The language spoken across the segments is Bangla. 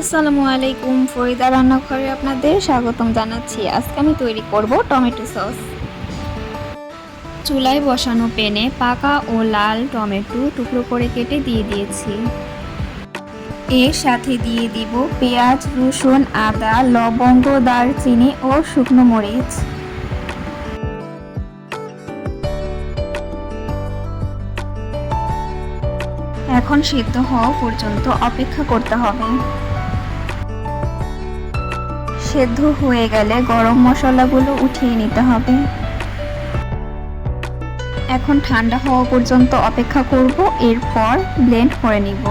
আসসালামু আলাইকুম, ফরিদা রান্নাঘরে আপনাদের স্বাগতম জানাচ্ছি। আজকে আমি তৈরি করব টমেটো সস। চুলায় বসানো প্যানে পাকা ও লাল টমেটো টুকরো করে কেটে দিয়ে দিয়েছি। এর সাথে দিয়ে দিব পেঁয়াজ, রসুন, আদা, লবঙ্গ, দারচিনি ও শুকনো মরিচ। এখন সিদ্ধ হওয়া পর্যন্ত অপেক্ষা করতে হবে। সেদ্ধ হয়ে গেলে গরম মশলাগুলো উঠিয়ে নিতে হবে। এখন ঠান্ডা হওয়া পর্যন্ত অপেক্ষা করব, এরপর ব্লেন্ড করে নিব।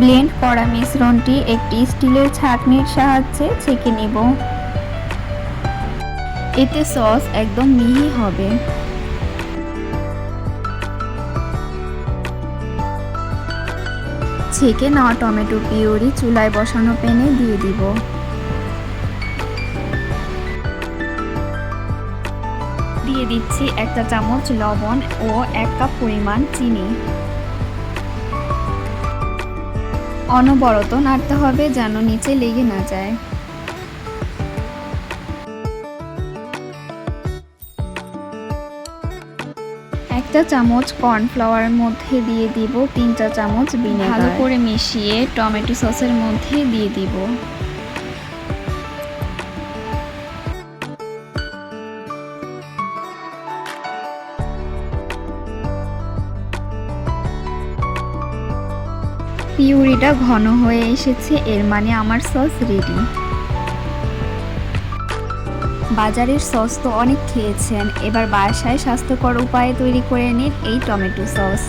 ব্লেন্ড করা মিশ্রণটি একটি স্টিলের ছাঁকনির সাহায্যে ছেঁকে নিব। এতে সস একদম মিহি হবে। ছেঁকে নেওয়া টমেটো পিউরি চুলায় বসানো প্যানে দিয়ে দিব। দিয়ে দিচ্ছি একটা চামচ লবণ ও এক কাপ পরিমাণ চিনি। অনবরত নাড়তে হবে যেন নিচে লেগে না যায়। একটা চামচ কর্নফ্লাওয়ার মধ্যে দিয়ে দিব তিন চা চামচ ভিনেগার। ভালো করে মিশিয়ে টমেটো সসের মধ্যে দিয়ে দিব। পিউরিটা ঘন হয়ে এসেছে এর মানে আমার সস রেডি বাজারের সস তো অনেক খেয়েছেন। এবার বাসায় স্বাস্থ্যকর উপায়ে তৈরি করে নিন এই টমেটো সস।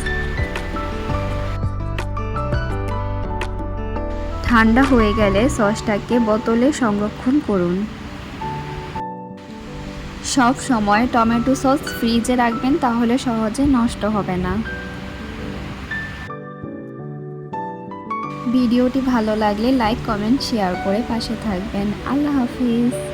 ঠান্ডা হয়ে গেলে সসটাকে বোতলে সংরক্ষণ করুন। সব সময় টমেটো সস ফ্রিজে রাখবেন, তাহলে সহজে নষ্ট হবে না। ভিডিওটি ভালো লাগলে লাইক, কমেন্ট, শেয়ার করে পাশে থাকবেন। আল্লাহ হাফিজ।